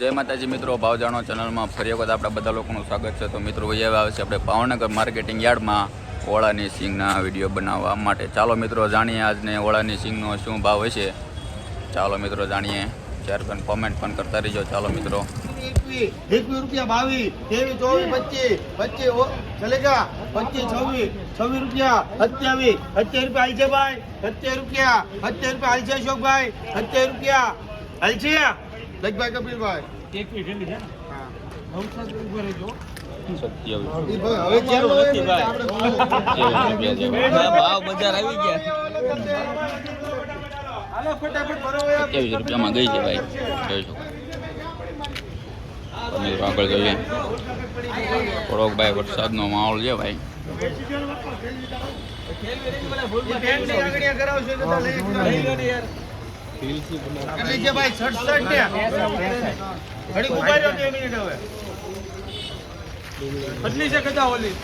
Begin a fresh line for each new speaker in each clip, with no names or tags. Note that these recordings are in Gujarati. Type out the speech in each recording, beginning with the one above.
જય માતાજી મિત્રો, ભાવ જાણો ચેનલમાં ફરી વખત આપણા બધા લોકોનું સ્વાગત છે. તો મિત્રો વૈયા આવે છે આપણે ભાવનગર માર્કેટિંગ યાર્ડમાં ઓળાની સિંગના વીડિયો બનાવવા માટે. ચાલો મિત્રો, જાણીએ આજને ઓળાની સિંગનો શું ભાવ હશે? ચાલો મિત્રો, જાણીએ. ચાર પણ કોમેન્ટ પણ કરતા રહીજો. ચાલો મિત્રો.
એકવીસ રૂપિયા બાવીસ, ત્રેવીસ, ચોવીસ, પચીસ પચીસ ચલેગા પચીસ, છવ્વીસ છવ્વીસ રૂપિયા, સત્યાવીસ સત્યાવીસ રૂપિયા હાલ છે રૂપિયા, સત્યાવીસ રૂપિયા હાલ છે અશોકભાઈ. રૂપિયા. હાલ લખભાઈ કપિલભાઈ.
એક મિનિટ છે.
ભાવ બજાર આવી ગયા.
હાલો ફટાફટ ભરો હવે.
સત્યાવીસ રૂપિયામાં ગઈ છે ભાઈ. જોઈ શકો. આગળ જોઈએ. થોડોક ભાઈ વરસાદનો માહોલ છે ભાઈ.
કરાવશો. કેટલી છે ભાઈ સડસઠ ને ઘડી ઊભા રહ્યો બે મિનિટ હવે.
કેટલી છે કદા ઓલી.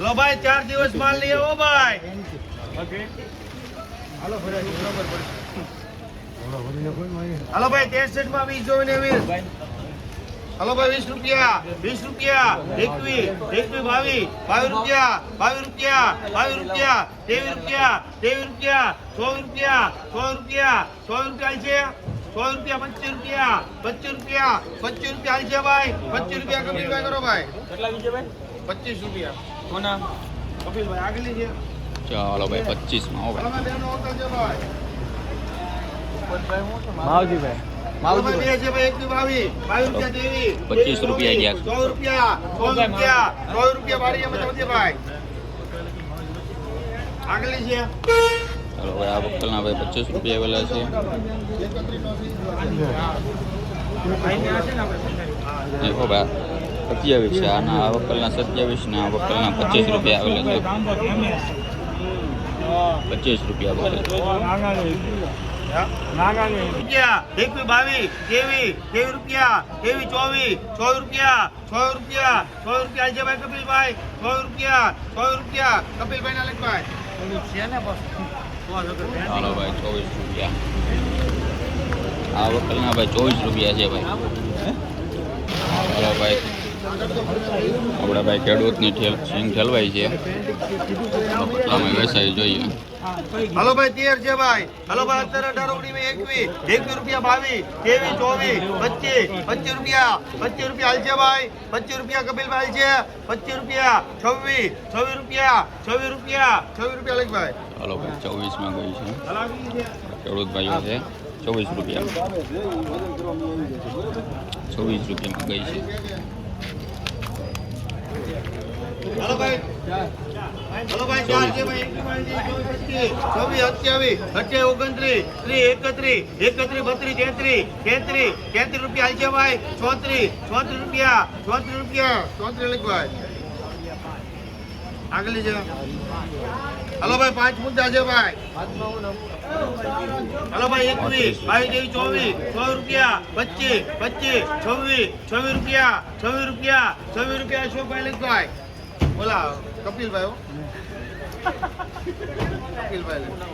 લો ભાઈ, ચાર દિવસ માલ લઈ આવો ભાઈ. હાલો ભાઈ ત્રેસઠમાં વીસ જોઈને વીસ. હાલો ભાઈ વીસ રૂપિયા વીસ રૂપિયા એકવી એકવી ભાવી બાવીસ રૂપિયા બાવીસ રૂપિયા બાવીસ રૂપિયા ત્રેવીસ રૂપિયા ત્રેવીસ રૂપિયા સો રૂપિયા સો રૂપિયા સો રૂપિયા છે. સો રૂપિયા પચીસ રૂપિયા પચીસ રૂપિયા પચીસ રૂપિયા છે ભાઈ. પચીસ રૂપિયા કપિલભાઈ કરો ભાઈ.
કેટલા વિજય ભાઈ?
પચીસ રૂપિયા.
કોના?
કપિલભાઈ આગલી છે.
ચાલો ભાઈ
હોટલ છે ભાઈ.
માવજીભાઈ.
પચીસ રૂપિયા ગયા.
સો રૂપિયા સો રૂપિયા સો રૂપિયા વાળી ભાઈ આગલી છે.
ચાલો ભાઈ આ વક્કલના ભાઈ પચીસ રૂપિયા આવેલા છે. દેખો ભાઈ સત્યાવીસ છે. આના આ વક્કલના સત્યાવીસ ને આ વક્કલના પચીસ રૂપિયા આવેલા છે. પચીસ રૂપિયા બોલે
રૂપિયા એકવી બાવીસ તેવી તેવી રૂપિયા તેવી ચોવીસ સો રૂપિયા સો રૂપિયા સો રૂપિયા છે ભાઈ કપિલભાઈ સો રૂપિયા સો રૂપિયા કપિલભાઈ ના લખભાઈ
ચાલો ભાઈ ચોવીસ રૂપિયા. આ વક્કલના ભાઈ ચોવીસ રૂપિયા છે ભાઈ. આપણા ભાઈ ખેડૂતની સિંગ ઠેલવાઈ છે. અમે વેસાઈ જોઈએ.
હલો ભાઈ તેર છે ભાઈ. હલો ભાઈ અત્યારે અઢાર ઓગણીસ એકવીસ એકવીસ રૂપિયા બાવીસ ત્રેવીસ ચોવીસ પચીસ પચીસ રૂપિયા પચીસ રૂપિયા હાલ છે ભાઈ. પચીસ રૂપિયા કપિલભાઈ છે. પચીસ રૂપિયા છવ્વીસ છવ્વીસ રૂપિયા છવ્વીસ રૂપિયા છવ્વીસ રૂપિયા લખ ભાઈ.
હલો ભાઈ ચોવીસમાં ગઈ છે. ખેડૂત ભાઈઓ છે ચોવીસ રૂપિયા. ચોવીસ રૂપિયામાં ગઈ છે.
હલો ભાઈ. હલો ભાઈ ભાઈ. ભાઈ. પાંચ મુદ્દા છે ભાઈ. હલો ભાઈ, એકવીસ, બાવીસ, ત્રેવીસ, ચોવીસ સો રૂપિયા, પચીસ પચીસ, છવ્વીસ છવ્વીસ રૂપિયા છવ્વીસ રૂપિયા છવ્વીસ રૂપિયા અશોકભાઈ લખભાઈ બોલા કપિલભાઈ હો. કપિલભાઈ લખ.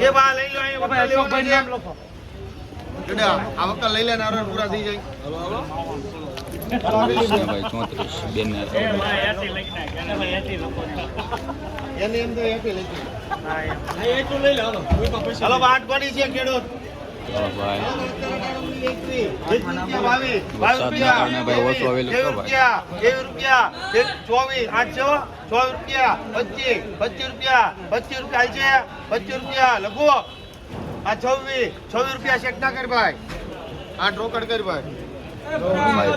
એ બા લઈ લો અહીંયા લેવાનો છે. જોડા, આ વખત લઈ લેને ને પૂરા થઈ જાય
ચોત્રીસ બેન
એને એમ તો આપી હલો આઠ કોની છે ખેડૂત છવ્વીસ છવ્વીસ રૂપિયા શેક ના કરી ભાઈ. આઠ રોકડ કરી ભાઈ.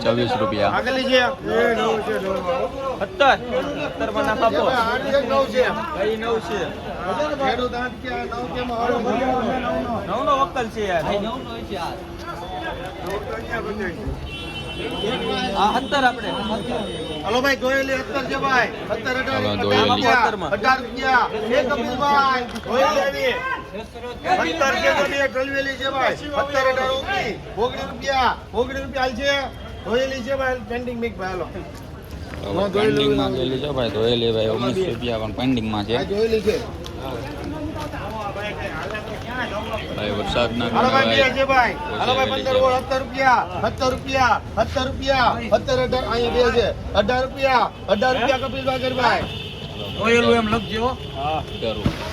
ચોવીસ રૂપિયા.
ભાઈ હલો અત્તર છે અત્તર અઢાર
જોયેલી.
રૂપિયા. અઢાર રૂપિયા. છે છે ભાઈ. અત્તર અઢાર રૂપિયા. ઓગણીસ રૂપિયા હાલ છે. જોયેલી છે ભાઈ. પેન્ડિંગ મિક ભાઈ હાલો.
પેન્ડિંગમાં ગયેલી છે ભાઈ. ધોયેલી ભાઈ ઓગણીસ રૂપિયા પણ પેન્ડિંગમાં છે.
જોયેલી છે.
ભાઈ વરસાદના
હાલો ભાઈ બે
કારણે
ભાઈ. હાલો ભાઈ
આવેલી
પંદર
છે.
ઓળ સત્તર રૂપિયા. સત્તર રૂપિયા. સત્તર રૂપિયા. સત્તર અઢાર અહીંયા બે છે. અઢાર રૂપિયા. અઢાર રૂપિયા કપિલભાઈ ગરભાઈ ઓયેલું એમ લખજો.
કરું.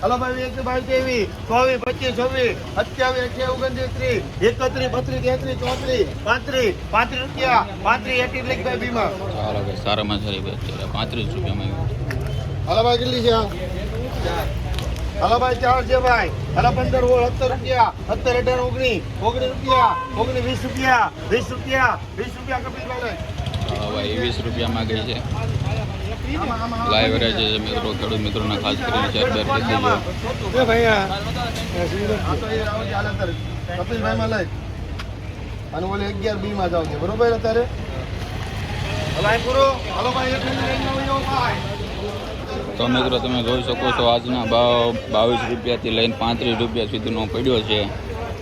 હાલો ભાઈ એક ભાઈ ત્રેવીસ ચોવીસ પચીસ છવ્વીસ અઠ્યાવીસ અઠ્યાવીસ ઓગણત્રીસ ત્રીસ એકત્રીસ બત્રીસ તેત્રીસ ચોત્રીસ પાંત્રીસ પાંત્રીસ રૂપિયા પાંત્રીસ એટી લઈ ભાઈ બીમા.
સારા ભાઈ સારામાં સારી ભાઈ પાંત્રીસ રૂપિયામાં આવ્યું.
હલો ભાઈ કેટલી છે? હલો ભાઈ ચાર છે ભાઈ. હલો પંદર ઓળ સત્તર રૂપિયા સત્તર અઢાર ઓગણીસ ઓગણીસ રૂપિયા ઓગણીસ વીસ રૂપિયા વીસ રૂપિયા વીસ રૂપિયા કપિલભાઈ
ચાલો ભાઈ વીસ રૂપિયામાં ગઈ છે. લાઈવ રહે છે મિત્રો ખેડૂત મિત્રોને ખાસ કરીને શેર બેર કરી દેજો
અત્યારે લઈ અને ઓલે અગિયાર બી માં જાવ છે. બરોબર અત્યારે? હલાય પૂરો હાલો ભાઈ એક મિનિટ લઈને આવો ભાઈ
તો મિત્રો તમે જોઈ શકો છો આજના ભાવ બાવીસ રૂપિયાથી લઈને પાંત્રીસ રૂપિયા સુધીનો પડ્યો છે.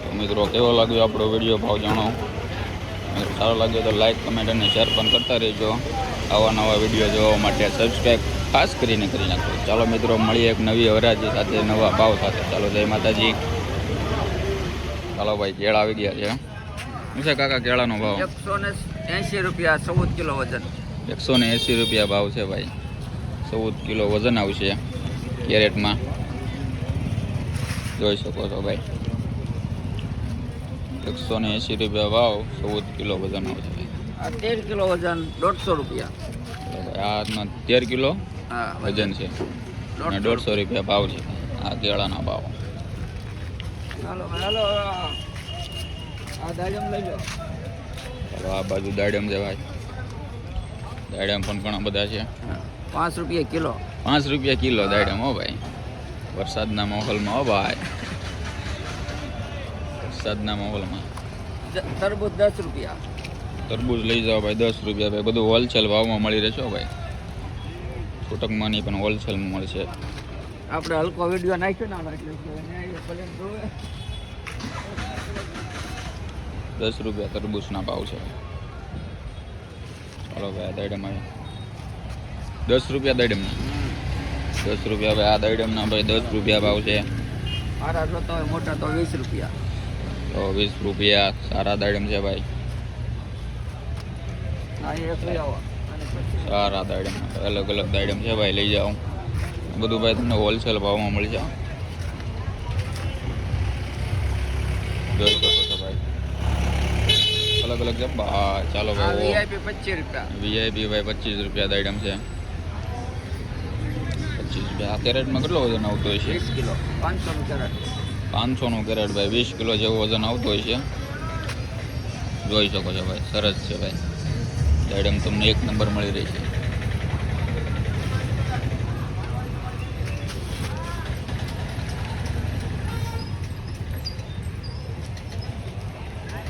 તો મિત્રો કેવો લાગ્યો આપણો વીડિયો? ભાવ જાણો. સારો લાગ્યો તો લાઈક કમેન્ટ અને શેર પણ કરતા રહેજો. આવા નવા વીડિયો જોવા માટે સબસ્ક્રાઈબ ખાસ કરીને કરી નાખો. ચાલો મિત્રો મળીએ એક નવી હરાજી સાથે નવા ભાવ સાથે. ચાલો જય માતાજી. ચાલો ભાઈ કેળા આવી ગયા છે શું છે કાકા કેળાનો ભાવ?
એકસો ને એંશી રૂપિયા ચૌદ કિલો વજન.
એકસો ને એંસી રૂપિયા ભાવ છે ભાઈ. ચૌદ કિલો વજન આવશે કેરેટમાં. જોઈ શકો છો ભાઈ. એકસો ને એંસી રૂપિયા ભાવ ચૌદ કિલો વજન આવશે.
આ તેર કિલો વજન દોઢસો રૂપિયા.
આ તેર કિલો વજન. છે. અને દોઢસો રૂપિયા ભાવ છે. આ કેળાના ભાવ.
હાલો હાલો આ દાડમ લઈ લો.
ચાલો આ બાજુ દાડમ છે ભાઈ. દાડમ પણ ઘણા બધા છે.
પાંચ રૂપિયા કિલો.
પાંચ રૂપિયા કિલો દાડમ હો ભાઈ. વરસાદના માહોલમાં હો ભાઈ. વરસાદના માહોલમાં.
તરબૂચ દસ રૂપિયા.
તરબૂચ લઈ જાઓ ભાઈ દસ રૂપિયા ભાઈ. બધું હોલસેલ ભાવમાં મળી રહેશે ભાઈ. છૂટકમાં નહીં પણ હોલસેલમાં મળશે.
આપણે હલકો વીડિયો નાખ્યો ને એટલે.
દસ રૂપિયા તરબૂચના ભાવ છે. ચાલો ભાઈ દાડમ આવી દસ રૂપિયા દાડમના. દસ રૂપિયા ભાઈ આ દડમના ભાઈ દસ રૂપિયા ભાવ છે.
મારા જોતા હોય મોટા તો વીસ રૂપિયા.
તો વીસ રૂપિયા સારા દડમ છે ભાઈ
હા એક લઈ આવો અને પછી
સારા દાડમ. અલગ અલગ દાડમ છે ભાઈ લઈ જાઓ. બધું ભાઈ તમને હોલસેલ ભાવમાં મળી જાઓ જોઈ શકો છો ભાઈ. અલગ અલગ છે. ચાલો ભાઈ.
વીઆઈપી પચીસ રૂપિયા.
વીઆઈપી ભાઈ પચીસ રૂપિયા દાડમ છે. પચીસ રૂપિયા. આ કેરેટમાં કેટલો વજન આવતો હોય છે?
કિલો. પાંચસો નું કેરેટ.
પાંચસોનું કેરેટ ભાઈ. વીસ કિલો જેવું વજન આવતું હોય છે. જોઈ શકો છો ભાઈ. સરસ છે ભાઈ. દાડમ તમને એક નંબર મળી રહી છે.